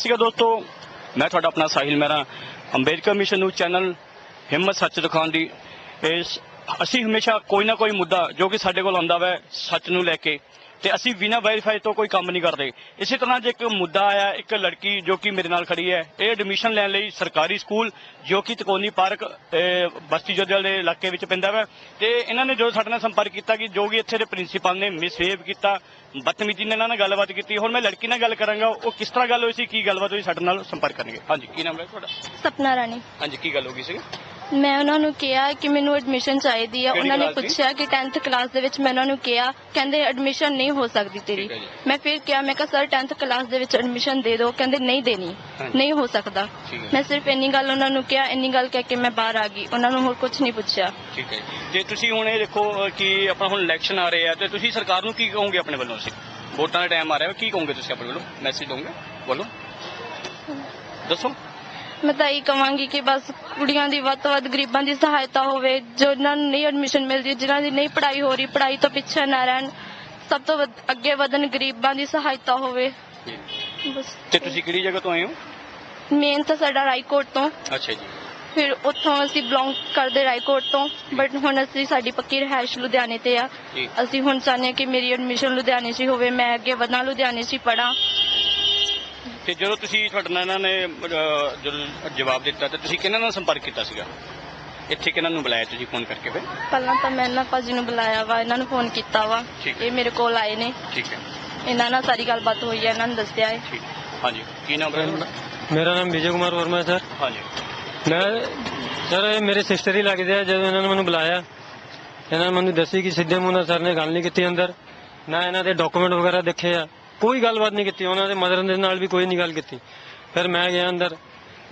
ਸਤਿ ਸ਼੍ਰੀ ਅਕਾਲ ਦੋਸਤੋ। ਮੈਂ ਤੁਹਾਡਾ ਆਪਣਾ ਸਾਹਿਲ ਮਹਿਰਾ। ਅੰਬੇਡਕਰ ਮਿਸ਼ਨ ਨੂੰ ਚੈਨਲ ਹਿੰਮਤ ਸੱਚ ਦਿਖਾਉਣ ਦੀ ਇਸ ਅਸੀਂ ਹਮੇਸ਼ਾ ਕੋਈ ਨਾ ਕੋਈ ਮੁੱਦਾ ਜੋ ਕਿ ਸਾਡੇ ਕੋਲ ਆਉਂਦਾ ਵੈ, ਸੱਚ ਨੂੰ ਲੈ ਕੇ ਤੇ ਅਸੀਂ ਬਿਨਾਂ ਵੈਰੀਫਾਈ ਤੋਂ ਕੋਈ ਕੰਮ ਨਹੀਂ ਕਰਦੇ। ਇਸੇ ਤਰ੍ਹਾਂ ਜੇ ਇੱਕ ਮੁੱਦਾ ਆਇਆ ਇੱਕ ਲੜਕੀ ਜੋ ਕਿ ਮੇਰੇ ਨਾਲ ਖੜੀ ਹੈ ਇਹ ਐਡਮਿਸ਼ਨ ਲੈਣ ਲਈ ਸਰਕਾਰੀ ਸਕੂਲ ਜੋ ਕਿ ਤਕੋਨੀ ਪਾਰਕ ਬਸਤੀ ਜੋਧੇਵਾਲ ਦੇ ਇਲਾਕੇ ਵਿੱਚ ਪੈਂਦਾ ਵਾ। ਤੇ ਇਹਨਾਂ ਨੇ ਜੋ ਸਾਡੇ ਨਾਲ ਸੰਪਰਕ ਕੀਤਾ ਕਿ ਜੋ ਕਿ ਇੱਥੇ ਦੇ ਪ੍ਰਿੰਸੀਪਲ ਨੇ ਮਿਸਬਿਹੇਵ ਕੀਤਾ ਬਦਤਮੀਜ਼ੀ ਨਾਲ ਇਹਨਾਂ ਨਾਲ ਗੱਲਬਾਤ ਕੀਤੀ ਹੁਣ ਮੈਂ ਲੜਕੀ ਨਾਲ ਗੱਲ ਕਰਾਂਗਾ ਉਹ ਕਿਸ ਤਰ੍ਹਾਂ ਗੱਲ ਹੋਈ ਸੀ ਕੀ ਗੱਲਬਾਤ ਹੋਈ ਸਾਡੇ ਨਾਲ ਸੰਪਰਕ ਕਰਨਗੇ। ਹਾਂਜੀ ਕੀ ਨਾਮ ਹੈ ਤੁਹਾਡਾ? ਸਪਨਾ ਰਾਣੀ। ਹਾਂਜੀ ਕੀ ਗੱਲ ਹੋ ਗਈ ਸੀ ਮੈਂ ਉਹਨਾਂ ਨੂੰ ਕਿਹਾ ਕਿ ਮੈਨੂੰ ਐਡਮਿਸ਼ਨ ਚਾਹੀਦੀ ਆ। ਉਹਨਾਂ ਨੇ class ਦੀ? ਪੁੱਛਿਆ ਕਿ 10th ਕਲਾਸ ਦੇ ਵਿੱਚ ਮੈਂ ਉਹਨਾਂ ਨੂੰ ਕਿਹਾ ਕਹਿੰਦੇ ਐਡਮਿਸ਼ਨ ਨਹੀਂ ਹੋ ਸਕਦੀ ਤੇਰੀ। ਠੀਕ ਹੈ ਜੀ। ਮੈਂ ਫਿਰ ਕਿਹਾ ਮੈਂ ਕਿਹਾ ਸਰ 10th ਕਲਾਸ ਦੇ ਵਿੱਚ ਐਡਮਿਸ਼ਨ ਦੇ ਦਿਓ। ਕਹਿੰਦੇ ਨਹੀਂ ਦੇਣੀ। ਹਾਂਜੀ। ਨਹੀਂ ਹੋ ਸਕਦਾ। ਠੀਕ ਹੈ। ਮੈਂ ਸਿਰਫ ਇੰਨੀ ਗੱਲ ਉਹਨਾਂ ਨੂੰ ਕਿਹਾ ਇੰਨੀ ਗੱਲ ਕਹਿ ਕੇ ਮੈਂ ਬਾਹਰ ਆ ਗਈ। ਉਹਨਾਂ ਨੂੰ ਹੋਰ ਕੁਝ ਨਹੀਂ ਪੁੱਛਿਆ। ਠੀਕ ਹੈ ਤੇ ਤੁਸੀਂ ਹੁਣ ਇਹ ਦੇਖੋ ਕਿ ਆਪਣਾ ਹੁਣ ਇਲੈਕਸ਼ਨ ਆ ਰਹੇ ਆ ਤੇ ਤੁਸੀਂ ਸਰਕਾਰ ਨੂੰ ਕੀ ਕਹੋਗੇ ਆਪਣੇ ਵੱਲੋਂ ਅਸੀਂ? ਵੋਟਾਂ ਦਾ ਟਾਈਮ ਆ ਰਿਹਾ ਕੀ ਕਹੋਗੇ ਤੁਸੀਂ ਆਪਣੇ ਵੱਲੋਂ? ਮੈਸੇਜ ਦੋਗੇ ਬੋਲੋ। ਦੱਸੋ। ਮੈਂ ਤਾਂ ਇਹ ਕਵਾਂਗੀ ਕਿ ਬਸ ਕੁੜੀਆਂ ਦੀ ਵੱਧ ਤੋਂ ਵੱਧ ਗਰੀਬਾਂ ਦੀ ਸਹਾਇਤਾ ਹੋਵੇ ਜੋ ਇਹਨਾਂ ਨੂੰ ਨਹੀਂ ਐਡਮਿਸ਼ਨ ਮਿਲਦੀ ਜਿਨ੍ਹਾਂ ਦੀ ਨਹੀਂ ਪੜ੍ਹਾਈ ਹੋ ਰਹੀ ਪੜ੍ਹਾਈ ਤੋਂ ਪਿੱਛੇ ਨਾ ਰਹਿਣ ਸਭ ਤੋਂ ਵੱਧ ਅੱਗੇ ਵਧਣ ਗਰੀਬਾਂ ਦੀ ਸਹਾਇਤਾ ਹੋਵੇ। ਬਸ। ਤੇ ਤੁਸੀਂ ਕਿਹੜੀ ਜਗ੍ਹਾ ਤੋਂ ਆਏ ਹੋ? ਮੇਨ ਤਾਂ ਸਾਡਾ ਰਾਈਕੋਟ ਤੋਂ। ਅੱਛਾ ਜੀ। ਫਿਰ ਉੱਥੋਂ ਅਸੀਂ ਬਿਲੋਂਗ ਕਰਦੇ ਰਾਈਕੋਟ ਤੋਂ। ਬਟ ਹੁਣ ਅਸੀਂ ਸਾਡੀ ਪੱਕੀ ਰਿਹਾਇਸ਼ ਲੁਧਿਆਣੇ ਤੇ ਆ। ਜੀ। ਅਸੀਂ ਹੁਣ ਚਾਹੁੰਦੇ ਹਾਂ ਕਿ ਮੇਰੀ ਐਡਮਿਸ਼ਨ ਲੁਧਿਆਣੇ 'ਚ ਹੀ ਹੋਵੇ ਮੈਂ ਅੱਗੇ ਵਧਾਂ ਲੁਧਿਆਣੇ 'ਚ ਹੀ ਪੜਾਂ ਤੇ ਜਦੋਂ ਤੁਸੀਂ ਤੁਹਾਡੇ ਨਾਲ ਇਹਨਾਂ ਨੇ ਅਹ, ਜਦੋਂ ਜਵਾਬ ਦਿੱਤਾ ਤੇ ਤੁਸੀਂ ਕਿਹਨਾਂ ਨਾਲ ਸੰਪਰਕ ਕੀਤਾ ਸੀਗਾ? ਇੱਥੇ ਕਿਹਨਾਂ ਨੂੰ ਬੁਲਾਇਆ ਤੁਸੀਂ ਫੋਨ ਕਰਕੇ ਫਿਰ? ਪਹਿਲਾਂ ਤਾਂ ਮੈਂ ਇਹਨਾਂ ਭਾਜੀ ਨੂੰ ਬੁਲਾਇਆ ਵਾ ਇਹਨਾਂ ਨੂੰ ਫੋਨ ਕੀਤਾ ਵਾ। ਠੀਕ ਹੈ। ਇਹ ਮੇਰੇ ਕੋਲ ਆਏ ਨੇ। ਠੀਕ ਹੈ। ਇਹਨਾਂ ਨਾਲ ਸਾਰੀ ਗੱਲਬਾਤ ਹੋਈ ਹੈ ਇਹਨਾਂ ਨੂੰ ਦੱਸਿਆ ਹੈ। ਠੀਕ। ਹਾਂਜੀ। ਕੀ ਨਾਮ ਹੈ ਤੁਹਾਡਾ? ਮੇਰਾ ਨਾਮ ਵਿਜੇ ਕੁਮਾਰ ਵਰਮਾ ਹੈ ਸਰ। ਹਾਂਜੀ। ਮੈਂ ਸਰ ਇਹ ਮੇਰੇ ਸਿਸਟਰ ਹੀ ਲੱਗਦੇ ਆ ਜਦੋਂ ਇਹਨਾਂ ਨੇ ਮੈਨੂੰ ਬੁਲਾਇਆ। ਇਹਨਾਂ ਨੇ ਮੈਨੂੰ ਦੱਸੀ ਕਿ ਸਿੱਧੇ ਮੂੰਹ ਨਾਲ ਸਰ ਨੇ ਗੱਲ ਨਹੀਂ ਕੀਤੀ ਅੰਦਰ। ਨਾ ਇਹਨਾਂ ਦੇ ਡਾਕੂਮੈਂਟ ਵਗੈਰਾ ਦੇਖੇ ਆ। ਕੋਈ ਗੱਲਬਾਤ ਨਹੀਂ ਕੀਤੀ ਉਹਨਾਂ ਦੇ ਮਦਰ ਦੇ ਨਾਲ ਵੀ ਕੋਈ ਨਹੀਂ ਗੱਲ ਕੀਤੀ। ਫਿਰ ਮੈਂ ਗਿਆ ਅੰਦਰ,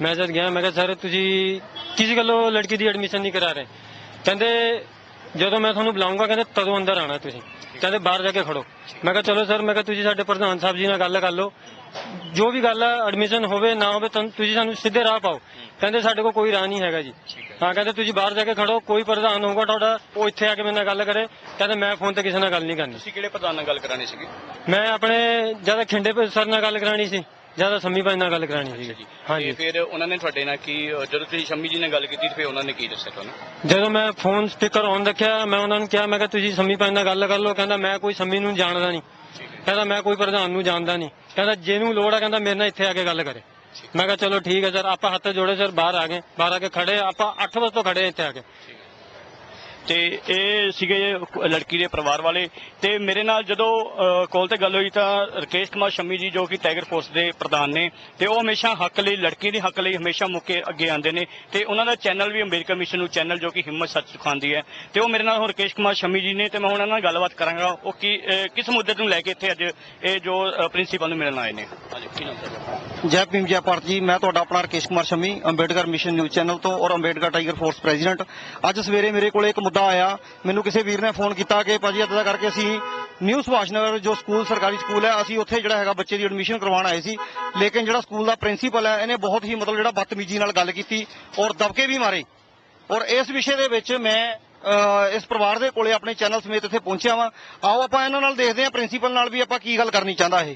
ਮੈਂ ਜਦ ਗਿਆ, ਮੈਂ ਕਿਹਾ, ਸਰ, ਤੁਸੀਂ ਕਿਸੇ ਗੱਲੋਂ ਲੜਕੀ ਦੀ ਐਡਮਿਸ਼ਨ ਨਹੀਂ ਕਰਾ ਰਹੇ? ਕਹਿੰਦੇ ਜਦੋਂ ਮੈਂ ਤੁਹਾਨੂੰ ਬੁਲਾਉਂਗਾ ਕਹਿੰਦੇ ਤਦੋਂ ਅੰਦਰ ਆਣਾ ਤੁਸੀਂ। ਕਹਿੰਦੇ ਬਾਹਰ ਜਾ ਕੇ ਖੜੋ। ਮੈਂ ਕਿਹਾ ਚਲੋ ਸਰ ਮੈਂ ਕਿਹਾ ਤੁਸੀਂ ਸਾਡੇ ਪ੍ਰਧਾਨ ਸਾਹਿਬ ਜੀ ਨਾਲ ਗੱਲ ਕਰ ਲਓ। ਜੋ ਵੀ ਗੱਲ ਆ ਐਡਮਿਸ਼ਨ ਹੋਵੇ ਨਾ ਹੋਵੇ ਤੁਹਾਨੂੰ- ਤੁਸੀਂ ਸਾਨੂੰ ਸਿੱਧੇ ਰਾਹ ਪਾਓ। ਕਹਿੰਦੇ ਸਾਡੇ ਕੋਲ ਕੋਈ ਰਾਹ ਨਹੀਂ ਹੈਗਾ ਜੀ। ਹੈ ਕਹਿੰਦੇ ਤੁਸੀਂ ਬਾਹਰ ਜਾ ਕੇ ਖੜੋ ਕੋਈ ਪ੍ਰਧਾਨ ਹੋਊਗਾ ਤੁਹਾਡਾ ਉਹ ਇੱਥੇ ਆ ਕੇ ਮੇਰੇ ਨਾਲ ਗੱਲ ਕਰੇ। ਕਹਿੰਦੇ ਮੈਂ ਫੋਨ ਤੇ ਕਿਸੇ ਨਾਲ ਗੱਲ ਨਹੀਂ ਕਰਨੀ। ਤੁਸੀਂ ਕਿਹੜੇ ਪ੍ਰਧਾਨ ਨਾਲ ਗੱਲ ਕਰਾਣੀ ਸੀਗੀ? ਮੈਂ ਆਪਣੇ ਜ਼ਿਆਦਾ ਖਿੰਡੇ ਪੇ ਸਰ ਨਾਲ ਗੱਲ ਕਰਾਣੀ ਸੀ। ਜ਼ਿਆਦਾ ਸੰਮੀ ਭਾਈ ਨਾਲ ਗੱਲ ਕਰਾਣੀ ਸੀ। ਹਾਂਜੀ। ਫਿਰ ਉਹਨਾਂ ਨੇ ਤੁਹਾਡੇ ਨਾਲ ਕੀ ਜਦੋਂ ਤੁਸੀਂ ਸ਼ੰਮੀ ਜੀ ਨਾਲ ਗੱਲ ਕੀਤੀ ਫਿਰ ਉਹਨਾਂ ਨੇ ਕੀ ਦੱਸਿਆ ਤੁਹਾਨੂੰ? ਜਦੋਂ ਮੈਂ ਫੋਨ ਸਪੀਕਰ ਔਨ ਰੱਖਿਆ ਮੈਂ ਉਹਨਾਂ ਨੂੰ ਕਿਹਾ ਮੈਂ ਕਿਹਾ ਤੁਸੀਂ ਸੰਮੀ ਭਾਈ ਨਾਲ ਗੱਲ ਕਰ ਲਓ। ਕਹਿੰਦਾ ਮੈਂ ਕੋਈ ਸੰਮੀ ਨੂੰ ਜਾਣਦਾ ਨਹੀਂ। ਕਹਿੰਦਾ ਮੈਂ ਕੋਈ ਪ੍ਰਧਾਨ ਨੂੰ ਜਾਣਦਾ ਨਹੀਂ। ਕਹਿੰਦਾ ਜਿਹਨੂੰ ਲੋੜ ਆ ਕਹਿੰਦਾ ਮੇਰੇ ਨਾਲ ਇੱਥੇ ਆ ਕੇ ਗੱਲ ਕਰੇ। ਮੈਂ ਕਿਹਾ ਚਲੋ ਠੀਕ ਹੈ ਸਰ ਆਪਾਂ ਹੱਥ ਜੋੜੇ ਸਰ ਬਾਹਰ ਆ ਗਏ। ਬਾਹਰ ਆ ਕੇ ਖੜੇ ਆਪਾਂ 8 ਵਜੇ ਤੋਂ ਖੜੇ ਇੱਥੇ ਆ ਕੇ। ਤੇ ਇਹ ਸੀਗੇ ਲੜਕੀ ਦੇ ਪਰਿਵਾਰ ਵਾਲੇ। ਤੇ ਮੇਰੇ ਨਾਲ ਜਦੋਂ ਕੋਲ ਤੇ ਗੱਲ ਹੋਈ ਤਾਂ ਰਕੇਸ਼ ਕੁਮਾਰ ਸ਼ੰਮੀ ਜੀ ਜੋ ਕਿ ਟਾਈਗਰ ਫੋਰਸ ਦੇ ਪ੍ਰਧਾਨ ਨੇ, ਤੇ ਉਹ ਹਮੇਸ਼ਾ ਹੱਕ ਲਈ ਲੜਕੀ ਦੇ ਹੱਕ ਲਈ ਹਮੇਸ਼ਾ ਮੁੱਕੇ ਅੱਗੇ ਆਉਂਦੇ ਨੇ। ਤੇ ਉਹਨਾਂ ਦਾ ਚੈਨਲ ਵੀ ਅੰਬੇਡਕਰ ਮਿਸ਼ਨ ਨੂੰ ਚੈਨਲ ਜੋ ਕਿ ਹਿੰਮਤ ਸੱਚ ਸਿਖਾਉਂਦੀ ਹੈ। ਤੇ ਉਹ ਮੇਰੇ ਨਾਲ ਹੁਣ ਰਕੇਸ਼ ਕੁਮਾਰ ਸ਼ੰਮੀ ਜੀ ਨੇ, ਤੇ ਮੈਂ ਉਹਨਾਂ ਨਾਲ ਗੱਲਬਾਤ ਕਰਾਂਗਾ। ਉਹ ਕੀ ਕਿਸ ਮੁੱਦੇ ਨੂੰ ਲੈ ਕੇ ਇੱਥੇ ਅੱਜ ਇਹ ਜੋ ਪ੍ਰਿੰਸੀਪਲ ਨੂੰ ਮਿਲਣ ਆਏ ਨੇ? ਜੈ ਭੀਮ, ਜੈ ਭਾਰਤ ਜੀ। ਮੈਂ ਤੁਹਾਡਾ ਆਪਣਾ Rakesh Kumar Shammi, Ambedkar mission news channel ਤੋਂ ਔਰ ਅੰਬੇਡਕਰ ਟਾਈਗਰ ਫੋਰਸ ਪ੍ਰੈਜ਼ੀਡੈਂਟ। ਅੱਜ ਸਵੇਰੇ ਮੇਰੇ ਕੋਲ ਇੱਕ ਮੁੱਦਾ ਆਇਆ। ਮੈਨੂੰ ਕਿਸੇ ਵੀਰ ਨੇ ਫੋਨ ਕੀਤਾ ਕਿ ਭਾਜੀ ਏਦਾਂ ਕਰਕੇ ਅਸੀਂ ਨਿਊ ਸੁਭਾਸ਼ ਨਗਰ ਜੋ ਸਕੂਲ ਸਰਕਾਰੀ ਸਕੂਲ ਹੈ, ਅਸੀਂ ਉੱਥੇ ਜਿਹੜਾ ਹੈਗਾ ਬੱਚੇ ਦੀ ਐਡਮਿਸ਼ਨ ਕਰਵਾਉਣ ਆਏ ਸੀ। ਲੇਕਿਨ ਜਿਹੜਾ ਸਕੂਲ ਦਾ ਪ੍ਰਿੰਸੀਪਲ ਹੈ, ਇਹਨੇ ਬਹੁਤ ਹੀ ਮਤਲਬ ਜਿਹੜਾ ਬਦਤਮੀਜ਼ੀ ਨਾਲ ਗੱਲ ਕੀਤੀ ਔਰ ਦਬਕੇ ਵੀ ਮਾਰੇ। ਔਰ ਇਸ ਵਿਸ਼ੇ ਦੇ ਵਿੱਚ ਮੈਂ ਇਸ ਪਰਿਵਾਰ ਦੇ ਕੋਲੇ ਆਪਣੇ ਚੈਨਲ ਸਮੇਤ ਇੱਥੇ ਪਹੁੰਚਿਆ ਵਾਂ। ਆਓ ਆਪਾਂ ਇਹਨਾਂ ਨਾਲ ਦੇਖਦੇ ਹਾਂ ਪ੍ਰਿੰਸੀਪਲ ਨਾਲ ਵੀ ਆਪਾਂ ਕੀ ਗੱਲ ਕਰਨੀ ਚਾਹੁੰਦਾ ਇਹ।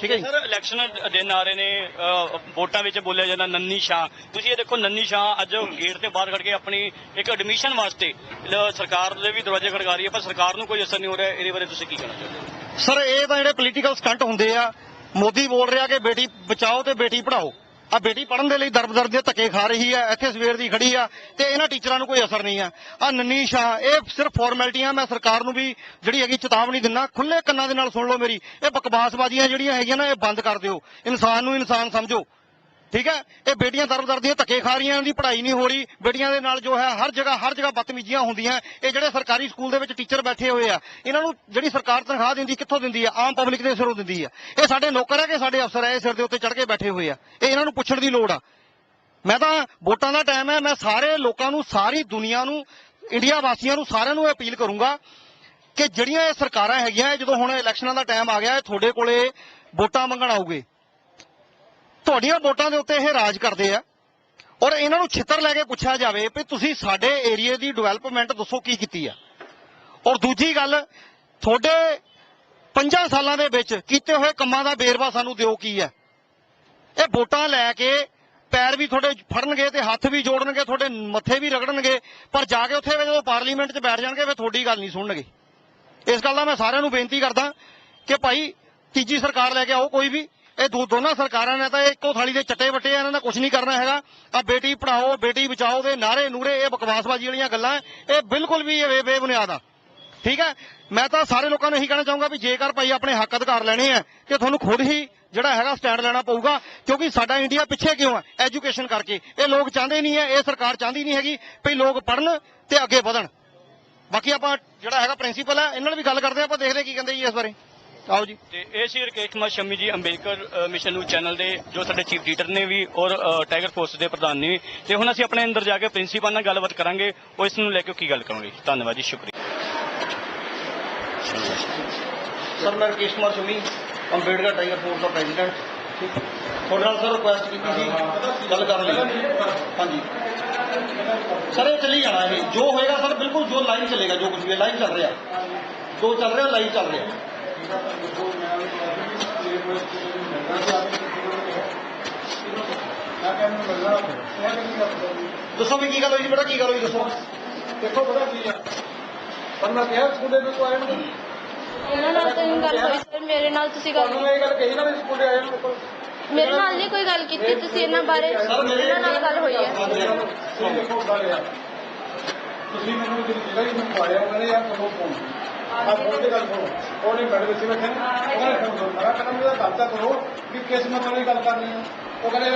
ਠੀਕ ਹੈ ਜੀ। ਸਰ ਇਲੈਕਸ਼ਨ ਦਿਨ ਆ ਰਹੇ ਨੇ ਅਹ, ਵੋਟਾਂ ਵਿੱਚ ਬੋਲਿਆ ਜਾਂਦਾ ਨੰਨੀ ਸ਼ਾਹ। ਤੁਸੀਂ ਇਹ ਦੇਖੋ ਨੰਨੀ ਸ਼ਾਹ ਅੱਜ ਗੇਟ ਤੇ ਬਾਹਰ ਖੜ ਕੇ ਆਪਣੀ ਇੱਕ ਐਡਮਿਸ਼ਨ ਵਾਸਤੇ ਲ- ਸਰਕਾਰ ਦੇ ਵੀ ਦਰਵਾਜ਼ੇ ਖੜਕਾ ਰਹੀ ਹੈ ਪਰ ਸਰਕਾਰ ਨੂੰ ਕੋਈ ਅਸਰ ਨਹੀਂ ਹੋ ਰਿਹਾ ਇਹਦੇ ਬਾਰੇ ਤੁਸੀਂ ਕੀ ਕਹਿਣਾ ਚਾਹੁੰਦੇ ਹੋ ਸਰ ਇਹ ਤਾਂ ਜਿਹੜੇ ਪੋਲੀਟੀਕਲ ਸਟੰਟ ਹੁੰਦੇ ਆ ਮੋਦੀ ਬੋਲ ਰਿਹਾ ਕਿ ਬੇਟੀ ਬਚਾਓ ਤੇ ਬੇਟੀ ਪੜਾਓ ਆ ਬੇਟੀ ਪੜਨ ਦੇ ਲਈ ਦਰਬ ਦੇ ਧੱਕੇ ਖਾ ਰਹੀ ਆ, ਇੱਥੇ ਸਵੇਰ ਦੀ ਖੜੀ ਆ ਤੇ ਇਹਨਾਂ ਟੀਚਰਾਂ ਨੂੰ ਕੋਈ ਅਸਰ ਨਹੀਂ ਆ। ਆ ਨੰਨੀ ਸ਼ਾਹ, ਇਹ ਸਿਰਫ ਫਾਰਮੈਲਿਟੀਆਂ ਮੈਂ ਸਰਕਾਰ ਨੂੰ ਵੀ ਜਿਹੜੀ ਹੈਗੀ ਚੇਤਾਵਨੀ ਦਿੰਦਾ ਖੁੱਲੇ ਕੰਨਾਂ ਦੇ ਨਾਲ ਸੁਣ ਲਓ ਮੇਰੀ, ਇਹ ਬਕਵਾਸਬਾਜ਼ੀਆਂ ਜਿਹੜੀਆਂ ਹੈਗੀਆਂ ਨਾ, ਇਹ ਬੰਦ ਕਰ ਦਿਓ। ਇਨਸਾਨ ਨੂੰ ਇਨਸਾਨ ਸਮਝੋ। ਠੀਕ ਹੈ? ਇਹ ਬੇਟੀਆਂ ਦਰਬ ਦੀਆਂ ਧੱਕੇ ਖਾ ਰਹੀਆਂ ਇਹਨਾਂ ਦੀ ਪੜ੍ਹਾਈ ਨਹੀਂ ਹੋ ਰਹੀ। ਬੇਟੀਆਂ ਦੇ ਨਾਲ ਜੋ ਹੈ, ਹਰ ਜਗ੍ਹਾ ਹਰ ਜਗ੍ਹਾ ਬਦਤਮੀਜ਼ੀਆਂ ਹੁੰਦੀਆਂ। ਇਹ ਜਿਹੜੇ ਸਰਕਾਰੀ ਸਕੂਲ ਦੇ ਵਿੱਚ ਟੀਚਰ ਬੈਠੇ ਹੋਏ ਆ, ਇਹਨਾਂ ਨੂੰ ਜਿਹੜੀ ਸਰਕਾਰ ਤਨਖਾਹ ਦਿੰਦੀ, ਕਿੱਥੋਂ ਦਿੰਦੀ ਆ? ਆਮ ਪਬਲਿਕ ਦੇ ਸਿਰੋਂ ਦਿੰਦੀ ਆ। ਇਹ ਸਾਡੇ ਨੌਕਰ ਆ ਕਿ ਸਾਡੇ ਅਫਸਰ ਆ, ਇਹ ਸਿਰ ਦੇ ਉੱਤੇ ਚੜ ਕੇ ਬੈਠੇ ਹੋਏ ਆ। ਇਹ ਇਹਨਾਂ ਨੂੰ ਪੁੱਛਣ ਦੀ ਲੋੜ ਆ। ਮੈਂ ਤਾਂ ਵੋਟਾਂ ਦਾ ਟਾਈਮ ਹੈ ਮੈਂ ਸਾਰੇ ਲੋਕਾਂ ਨੂੰ, ਸਾਰੀ ਦੁਨੀਆ ਨੂੰ, ਇੰਡੀਆ ਵਾਸੀਆਂ ਨੂੰ, ਸਾਰਿਆਂ ਨੂੰ ਅਪੀਲ ਕਰੂੰਗਾ ਕਿ ਜਿਹੜੀਆਂ ਇਹ ਸਰਕਾਰਾਂ ਹੈਗੀਆਂ, ਇਹ ਜਦੋਂ ਹੁਣ ਇਲੈਕਸ਼ਨਾਂ ਦਾ ਟਾਈਮ ਆ ਗਿਆ, ਇਹ ਤੁਹਾਡੇ ਕੋਲੇ ਵੋਟਾਂ ਮੰਗਣ ਆਉਗੇ ਤੁਹਾਡੀਆਂ ਵੋਟਾਂ ਦੇ ਉੱਤੇ ਇਹ ਰਾਜ ਕਰਦੇ ਆ। ਔਰ ਇਹਨਾਂ ਨੂੰ ਛਿੱਤਰ ਲੈ ਕੇ ਪੁੱਛਿਆ ਜਾਵੇ ਵੀ ਤੁਸੀਂ ਸਾਡੇ ਏਰੀਏ ਦੀ ਡਿਵੈਲਪਮੈਂਟ ਦੱਸੋ ਕੀ ਕੀਤੀ ਆ। ਔਰ ਦੂਜੀ ਗੱਲ, ਤੁਹਾਡੇ 5 ਸਾਲਾਂ ਦੇ ਵਿੱਚ ਕੀਤੇ ਹੋਏ ਕੰਮਾਂ ਦਾ ਬੇਰਵਾ ਸਾਨੂੰ ਦਿਓ ਕੀ ਹੈ ਇਹ ਵੋਟਾਂ ਲੈ ਕੇ ਪੈਰ ਵੀ ਤੁਹਾਡੇ ਫੜਨਗੇ ਤੇ ਹੱਥ ਵੀ ਜੋੜਨਗੇ, ਤੁਹਾਡੇ ਮੱਥੇ ਵੀ ਰਗੜਨਗੇ, ਪਰ ਜਾ ਕੇ ਉੱਥੇ ਜਦੋਂ ਪਾਰਲੀਮੈਂਟ 'ਚ ਬੈਠ ਜਾਣਗੇ ਫਿਰ ਤੁਹਾਡੀ ਗੱਲ ਨਹੀਂ ਸੁਣਨਗੇ। ਇਸ ਗੱਲ ਦਾ ਮੈਂ ਸਾਰਿਆਂ ਨੂੰ ਬੇਨਤੀ ਕਰਦਾ ਕਿ ਭਾਈ ਤੀਜੀ ਸਰਕਾਰ ਲੈ ਕੇ ਆਓ ਕੋਈ ਵੀ। ਇਹ ਦੋ ਦੋਨਾਂ ਸਰਕਾਰਾਂ ਨੇ ਤਾਂ ਇੱਕੋ ਥਾਲੀ ਦੇ ਚੱਟੇ ਵੱਟੇ ਆ, ਇਹਨਾਂ ਦਾ ਕੁਝ ਨਹੀਂ ਕਰਨਾ ਹੈਗਾ। ਆ ਬੇਟੀ ਪੜਾਓ ਬੇਟੀ ਬਚਾਓ ਦੇ ਨਾਰੇ ਨੂਰੇ, ਇਹ ਬਕਵਾਸਬਾਜ਼ੀ ਵਾਲੀਆਂ ਗੱਲਾਂ ਇਹ ਬਿਲਕੁਲ ਵੀ ਇਹ ਬੇਬੁਨਿਆਦ ਆ। ਠੀਕ ਹੈ? ਮੈਂ ਤਾਂ ਸਾਰੇ ਲੋਕਾਂ ਨੂੰ ਇਹੀ ਕਹਿਣਾ ਚਾਹੂੰਗਾ ਵੀ ਜੇਕਰ ਭਾਈ ਆਪਣੇ ਹੱਕ ਅਧਿਕਾਰ ਲੈਣੇ ਆ, ਤੇ ਤੁਹਾਨੂੰ ਖੁਦ ਹੀ ਜਿਹੜਾ ਹੈਗਾ ਸਟੈਂਡ ਲੈਣਾ ਪਊਗਾ, ਕਿਉਂਕਿ ਸਾਡਾ ਇੰਡੀਆ ਪਿੱਛੇ ਕਿਉਂ ਹੈ ਐਜੂਕੇਸ਼ਨ ਕਰਕੇ। ਇਹ ਲੋਕ ਚਾਹੁੰਦੇ ਨਹੀਂ ਹੈ ਇਹ ਸਰਕਾਰ ਚਾਹੁੰਦੀ ਨਹੀਂ ਹੈਗੀ ਵੀ ਲੋਕ ਪੜ੍ਹਨ ਤੇ ਅੱਗੇ ਵਧਣ। ਬਾਕੀ ਆਪਾਂ ਜਿਹੜਾ ਹੈਗਾ ਪ੍ਰਿੰਸੀਪਲ ਹੈ ਇਹਨਾਂ ਨਾਲ ਵੀ ਗੱਲ ਕਰਦੇ ਹਾਂ ਆਪਾਂ ਦੇਖਦੇ ਹਾਂ ਕੀ ਕਹਿੰਦੇ ਜੀ ਇਸ ਬਾਰੇ। ਆਓ ਜੀ। ਤੇ ਇਹ ਸੀ ਰਕੇਸ਼ ਕੁਮਾਰ ਸ਼ਮੀ ਜੀ ਅੰਬੇਡਕਰ ਅ, ਮਿਸ਼ਨ ਨਿਊਜ਼ ਚੈਨਲ ਦੇ ਜੋ ਸਾਡੇ ਚੀਫ ਲੀਡਰ ਨੇ ਵੀ ਔਰ ਟਾਈਗਰ ਫੋਰਸ ਦੇ ਪ੍ਰਧਾਨ ਨੇ ਵੀ। ਤੇ ਹੁਣ ਅਸੀਂ ਆਪਣੇ ਅੰਦਰ ਜਾ ਕੇ ਪ੍ਰਿੰਸੀਪਲ ਨਾਲ ਗੱਲਬਾਤ ਕਰਾਂਗੇ। ਉਹ ਇਸ ਨੂੰ ਲੈ ਕੇ ਕੀ ਗੱਲ ਕਰਨਗੇ ਧੰਨਵਾਦ ਜੀ ਸ਼ੁਕਰੀਆ। ਸਰ ਮੈਂ ਰਕੇਸ਼ ਕੁਮਾਰ ਸ਼ਮੀ ਅੰਬੇਡਕਰ ਟਾਈਗਰ ਫੋਰਸ ਦਾ ਪ੍ਰੈਜ਼ੀਡੈਂਟ। ਤੁਹਾਡੇ ਨਾਲ ਸਰ ਰਿਕੁਐਸਟ ਕੀਤੀ ਸੀ ਗੱਲ ਕਰਨ ਲਈ। ਹਾਂਜੀ। ਸਰ ਇਹ ਚੱਲੀ ਜਾਣਾ ਇਹ। ਜੋ ਹੋਏਗਾ ਸਰ ਬਿਲਕੁਲ ਜੋ ਲਾਈਵ ਚੱਲੇਗਾ ਜੋ ਕੁਝ ਵੀ ਲਾਈਵ ਚੱਲ ਰਿਹਾ। ਜੋ ਚੱਲ ਰਿਹਾ ਲਾਈਵ ਚੱਲ ਰਿਹਾ। ਦੱਸੋ ਵੀ ਕੀ ਗੱਲ ਹੋਈ ਜੀ ਬੇਟਾ ਕੀ ਗੱਲ ਹੋਈ ਦੱਸੋ। ਦੇਖੋ ਪਤਾ ਕੀ ਆ। ਪਰ ਮੈਂ ਕਿਹਾ ਸਕੂਲੇ ਨੂੰ ਆਇਆ ਨੂੰ। ਇਹਨਾਂ ਨਾਲ ਤਾਂ ਨਹੀਂ ਗੱਲ ਹੋਈ ਸਰ ਮੇਰੇ ਨਾਲ ਤੁਸੀਂ ਗੱਲ ਤੁਹਾਨੂੰ ਇਹ ਗੱਲ ਕਹੀ ਨਾ ਵੀ ਸਕੂਲੇ ਆਇਆ ਨੂੰ ਦੇਖੋ। ਮੇਰੇ ਨਾਲ ਨਹੀਂ ਕੋਈ ਗੱਲ ਕੀਤੀ ਤੁਸੀਂ ਇਹਨਾਂ ਬਾਰੇ ਇਹਨਾਂ ਨਾਲ ਗੱਲ ਹੋਈ ਹੈ। ਤੁਸੀਂ ਮੈਨੂੰ ਜਿਹੜੀ ਹੀ ਮੈਨੂੰ ਪਾਇਆ ਉਹਨਾਂ ਨੇ ਯਾਰ ਤੁਹਾਨੂੰ ਫੋਨ। ਆ ਫੋਨ ਗੱਲ ਕਰੋ ਉਹਨੇ ਬੈਠ ਵਿੱਚ ਬੈਠੇ ਨੇ। ਉਹਨੇ ਫੋਨ ਤੋਂ ਮੈਂ ਕਹਿੰਦਾ ਮੇਰਾ ਗੱਲ ਤਾਂ ਕਰੋ ਕਿ ਕਿਸ ਮਤਲਬ ਦੀ ਗੱਲ ਕਰਨੀ ਹੈ। ਉਹ ਕਹਿੰਦੇ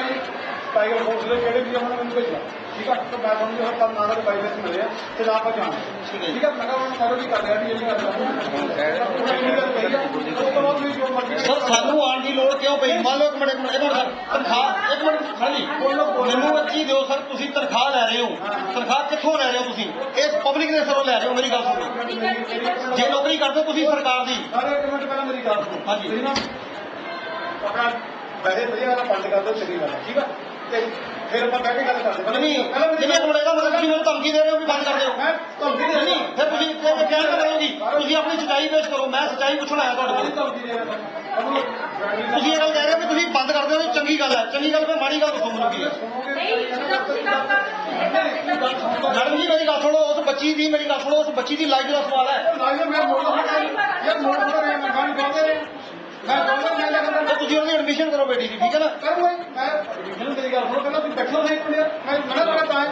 ਟਾਈਗਰ ਫੋਰਸ ਦੇ ਕਿਹੜੇ ਵੀ ਉਹਨਾਂ ਮੈਨੂੰ ਭੇਜਿਆ। ਠੀਕ ਆ? ਤਾਂ ਮੈਂ ਤੁਹਾਨੂੰ ਜਿਹੜਾ ਕੱਲ ਨਾਦਰ ਬਾਈ ਦੇ ਮਿਲੇ ਆ ਤੇ ਨਾ ਆਪਾਂ ਜਾਣ। ਠੀਕ ਆ? ਮੈਂ ਕਿਹਾ ਉਹਨਾਂ ਕਰੋ ਕੀ ਕਰ ਰਿਹਾ ਵੀ ਇਹ ਗੱਲ ਮਰਜ਼ੀ ਸਰ ਸਾਨੂੰ ਆਉਣ ਦੀ ਲੋੜ ਕਿਉਂ ਪਈ? ਮੰਨ ਲਓ ਇੱਕ ਮਿੰਟ ਇੱਕ ਮਿੰਟ ਤਨਖਾਹ ਇੱਕ ਮਿੰਟ ਹਾਂਜੀ। ਮੈਨੂੰ ਚੀਜ਼ ਦਿਓ ਸਰ ਤੁਸੀਂ ਤਨਖਾਹ ਲੈ ਰਹੇ ਹੋ। ਤਨਖਾਹ ਕਿੱਥੋਂ ਲੈ ਰਹੇ ਹੋ ਤੁਸੀਂ? ਇਹ ਪਬਲਿਕ ਦੇ ਸਰੋਂ ਲੈ ਰਹੇ ਹੋ ਮੇਰੀ ਗੱਲ ਸੁਣੋ। ਜੇ ਨੌਕਰੀ ਕਰਦੇ ਹੋ ਤੁਸੀਂ ਸਰਕਾਰ ਦੀ। ਸਾਰੇ ਇੱਕ ਮਿੰਟ ਪਹਿਲਾਂ ਮੇਰੀ ਗੱਲ ਸੁਣੋ। ਹਾਂਜੀ। ਆਪਣਾ ਪੈਸੇ ਵਧੀਆ ਵਾਲਾ ਫੰਡ ਕਰ ਦਿਓ ਚੰਗੀ ਗੱਲ ਹੈ, ਠੀਕ ਆ? ਤੇ ਫਿਰ ਆਪਾਂ ਬਹਿ ਕੇ ਗੱਲ ਕਰਦੇ ਹਾਂ। ਨਹੀਂ ਪਹਿਲਾਂ ਜਿਵੇਂ ਤੁਹਾਡਾ ਇਹਦਾ ਮਤਲਬ ਤੁਸੀਂ ਮੈਨੂੰ ਧਮਕੀ ਦੇ ਰਹੇ ਹੋ ਵੀ ਬੰਦ ਕਰ ਦਿਓ। ਮੈਂ ਧਮਕੀ ਦੇ ਨਹੀਂ ਫਿਰ ਤੁਸੀਂ ਇਹ ਕਹਿਣ ਦਾ ਮਤਲਬ ਕੀ ਤੁਸੀਂ ਆਪਣੀ ਸੱਚਾਈ ਪੇਸ਼ ਕਰੋ ਮੈਂ ਸੱਚਾਈ ਪੁੱਛਣ ਆਇਆ ਤੁਹਾਡੇ ਕੋਲ। ਧਮਕੀ ਦੇ ਰਿਹਾ। ਤੁਹਾਨੂੰ ਤੁਸੀਂ ਇਹ ਗੱਲ ਕਹਿ ਰਹੇ ਹੋ ਵੀ ਤੁਸੀਂ ਬੰਦ ਕਰ ਦਿਓ ਇਹ ਚੰਗੀ ਗੱਲ ਹੈ। ਚੰਗੀ ਗੱਲ ਫਿਰ ਮਾੜੀ ਗੱਲ ਦੱਸੋ ਮੈਨੂੰ ਕੀ ਹੈ। ਮੈਡਮ ਜੀ ਮੇਰੀ ਗੱਲ ਸੁਣੋ ਉਸ ਬੱਚੀ ਦੀ ਮੇਰੀ ਗੱਲ ਸੁਣੋ ਉਸ ਬੱਚੀ ਦੀ ਲਾਈਫ ਦਾ ਸਵਾਲ ਹੈ। ਮੈਂ ਮੋੜ ਯਾਰ ਮੋੜ ਰਿਹਾ ਮੈਂ ਗੱਲ ਕਰਦੇ ਮੈਂ ਮੈਂ ਲੱਗਦਾ ਤੇ ਤੁਸੀਂ ਉਹਦੀ ਐਡਮਿਸ਼ਨ ਕਰੋ ਬੇਟੀ ਦੀ ਠੀਕ ਹੈ ਨਾ? ਕਰੂੰਗਾ ਹੀ। ਮੈਂ ਮੈਨੂੰ ਮੇਰੀ ਗੱਲ ਸੁਣੋ ਕਹਿੰਦਾ ਤੁਸੀਂ ਬੈਠੋ ਨਹੀਂ ਕੁੜੀਆ ਮੈਂ ਮਨਾ ਕਰਾਂ ਤਾਂ